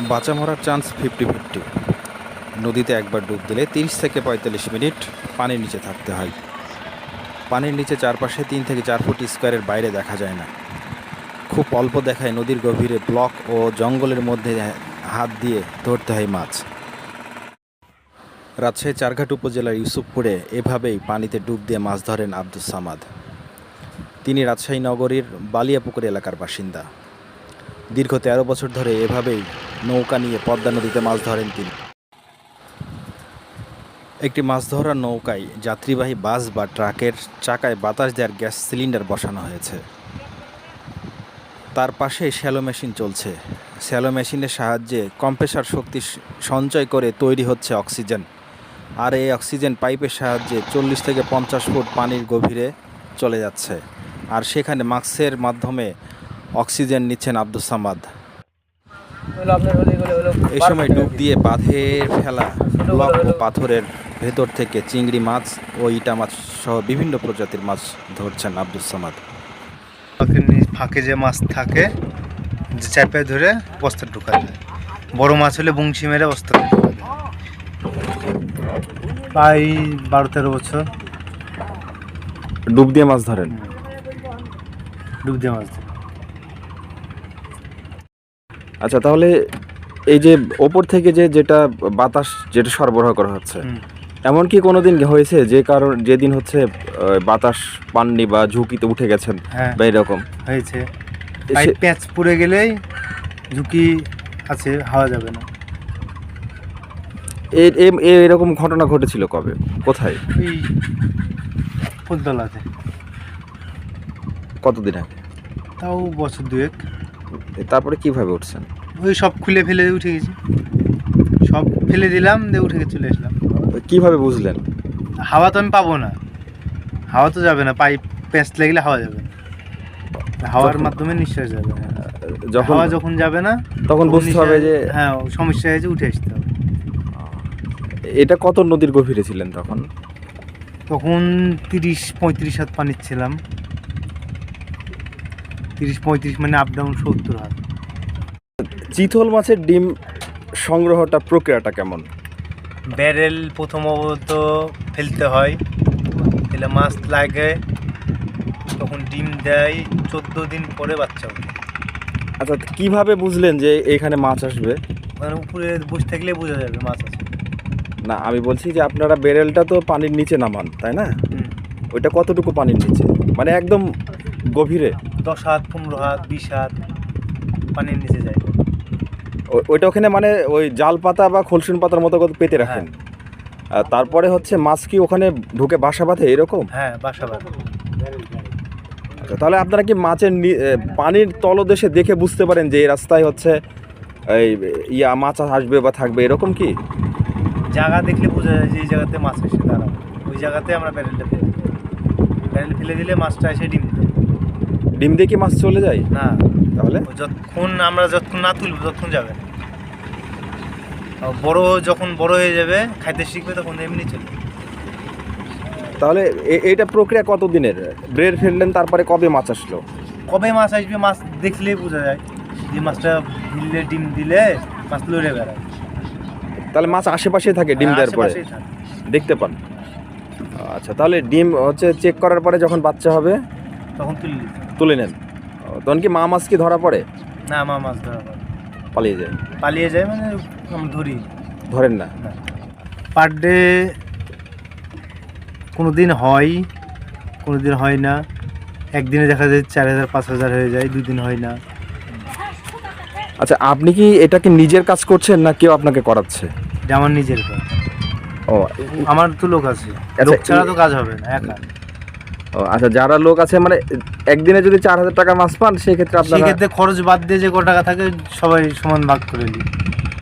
বাঁচা মরার chance fifty fifty. নদীতে একবার ডুব দিলে তিরিশ থেকে পঁয়তাল্লিশ মিনিট পানির নিচে থাকতে হয়। পানির নিচে চারপাশে তিন থেকে চার ফুট স্কোয়ারের বাইরে দেখা যায় না। খুব অল্প দেখায় নদীর গভীরে ব্লক ও জঙ্গলের মধ্যে হাত দিয়ে ধরতে হয় মাছ। রাজশাহী চারঘাট উপজেলার ইউসুফপুরে এভাবেই পানিতে ডুব দিয়ে মাছ ধরেন আব্দুস সামাদ। তিনি রাজশাহী নগরীর বালিয়াপুকুর এলাকার বাসিন্দা। দীর্ঘ তেরো বছর ধরে এভাবেই নৌকা নিয়ে পদ্মা নদীতে মাছ ধরেন তিনি। একটি মাছ ধরার নৌকায় যাত্রীবাহী বাস বা ট্রাকের চাকায় বাতাস দেওয়ার গ্যাস সিলিন্ডার বসানো হয়েছে। তার পাশে শ্যালো মেশিন চলছে। শ্যালো মেশিনের সাহায্যে কম্প্রেসার শক্তি সঞ্চয় করে তৈরি হচ্ছে অক্সিজেন। আর এই অক্সিজেন পাইপের সাহায্যে চল্লিশ থেকে পঞ্চাশ ফুট পানির গভীরে চলে যাচ্ছে। আর সেখানে মাস্কের মাধ্যমে অক্সিজেন নিচ্ছেন আব্দুস সামাদ। এই সময় ডুব দিয়ে বাঁধের ফেলা ব্লক ও পাথরের ভেতর থেকে চিংড়ি মাছ ও ইটা মাছ সহ বিভিন্ন প্রজাতির মাছ ধরছেন আব্দুস সামাদ। ফাঁকে ফাঁকে যে মাছ থাকে যে চাপে ধরে বস্তা ঢুকা যায় বড় মাছ হলে বংশী মেরে বস্তা ঢুকা যায় প্রায় বারো তেরো বছর। ডুব দিয়ে মাছ ধরেন? ডুব দিয়ে মাছ ধরি। আচ্ছা তাহলে এই যে ওপর থেকে যে যেটা বাতাস যেটা সরবরাহ করা হচ্ছে। এমন কি কোনোদিন হয়েছে যে কারণ যেদিন হচ্ছে বাতাস পাননি বা ঝুঁকিতে উঠে গেছেন হ্যাঁ। বা এরকম? হয়েছে। প্যাঁচ পুড়ে গেলেই ঝুঁকি আছে হাওয়া যাবে না। এরকম ঘটনা ঘটেছিল কবে? কোথায়? ফুলতলাতে। কতদিন আগে? তাও বছর দুয়েক। তারপরে কীভাবে উঠছেন? ওই সব খুলে ফেলে উঠে গেছি। সব ফেলে দিলাম দিয়ে উঠে গিয়ে চলে আসলাম। কীভাবে বুঝলেন? হাওয়া তো আমি পাবো না। হাওয়া তো যাবে না পাইপ প্যাঁচ লাগলে হাওয়া যাবে। হাওয়ার মাধ্যমে নিঃশ্বাস যাবে। যখন হাওয়া যখন যাবে না তখন বুঝতে হবে যে হ্যাঁ সমস্যা হয়েছে উঠে আসতে হবে। এটা কত নদীর গভীরে ছিলেন তখন? তখন তিরিশ পঁয়ত্রিশ হাত পানির ছিলাম। তিরিশ পঁয়ত্রিশ মানে আপ ডাউন সত্তর হাত চিতল মাছের ডিম সংগ্রহটা প্রক্রিয়াটা কেমন? ব্যারেল প্রথমত ফেলতে হয়। ফেলে মাছ লাগে তখন ডিম দেয় চোদ্দ দিন পরে বাচ্চা ওঠে। আচ্ছা কীভাবে বুঝলেন যে এখানে মাছ আসবে? মানে উপরে বসে থাকলে বোঝা যাবে মাছ আসবে না আমি বলছি যে আপনারা বেরেলটা তো পানির নিচে নামান তাই না? ওইটা কতটুকু পানির নিচে? মানে একদম গভীরে? দশ হাত পনেরো হাত বিশ হাত পানির নিচে যায়। ওইটা ওখানে মানে ওই জাল পাতা বা খলসুন পাতার মতো পেতে রাখেন? আর তারপরে হচ্ছে মাছ কি ওখানে ঢুকে বাসা বাঁধে এরকম? হ্যাঁ বাসা বাঁধে। আচ্ছা তাহলে আপনারা কি মাছের পানির তলদেশে দেখে বুঝতে পারেন যে এই রাস্তায় হচ্ছে এই ইয়া মাছ আসবে বা থাকবে এরকম কি? জায়গা দেখলে বোঝা যায় যে এই জায়গাতে মাছ এসে দাঁড়াবে। ওই জায়গাতে আমরা ব্যারেলটা ফেলে ফেলে দিলে মাছটা এসে ডিম দেবে ডিম দিয়ে কি মাছ চলে যায়? না। তাহলে? যতক্ষণ আমরা যতক্ষণ না তুলবো ততক্ষণ যাবে। বড় যখন বড় হয়ে যাবে খাইতে শিখবে তখন এমনি চলবে তাহলে এইটা প্রক্রিয়া কত দিনের ব্রেড ফেললেন তারপরে কবে মাছ আসলো? কবে মাছ আসবে মাছ দেখলেই বোঝা যায়। যে মাছটা দিলে ডিম দিলে মাছ লড়ে বেড়ায়। তাহলে মাছ আশেপাশে থাকে ডিম দেওয়ার পরে? দেখতে পান। আচ্ছা তাহলে ডিম হচ্ছে চেক করার পরে যখন বাচ্চা হবে? তখন তুললি তুলে নেন। তখন কি মা মাছ কি ধরা পড়ে? না মা মাছ ধরা পড়ে। পালিয়ে যায়। পালিয়ে যায় মানে আমরা ধরি। ধরেন না। পার ডে কোনো দিন হয় কোনো দিন হয় না। একদিনে দেখা যায় চার হাজার পাঁচ হাজার হয়ে যায় দুই দিন হয় না। আচ্ছা আপনি কি এটাকে নিজের কাজ করছেন না কেউ আপনাকে করাচ্ছে? এটা আমার নিজের কাজ। ও আমার তো লোক আছে। আচ্ছা, লোক ছাড়া তো কাজ হবে না একা। ও, আচ্ছা যারা লোক আছে মানে একদিনে যদি চার হাজার টাকা মাছ পান সেই ক্ষেত্রে আপনারা সেক্ষেত্রে খরচ বাদ দিয়ে যে ক টাকা থাকে সবাই সমান ভাগ করে নিই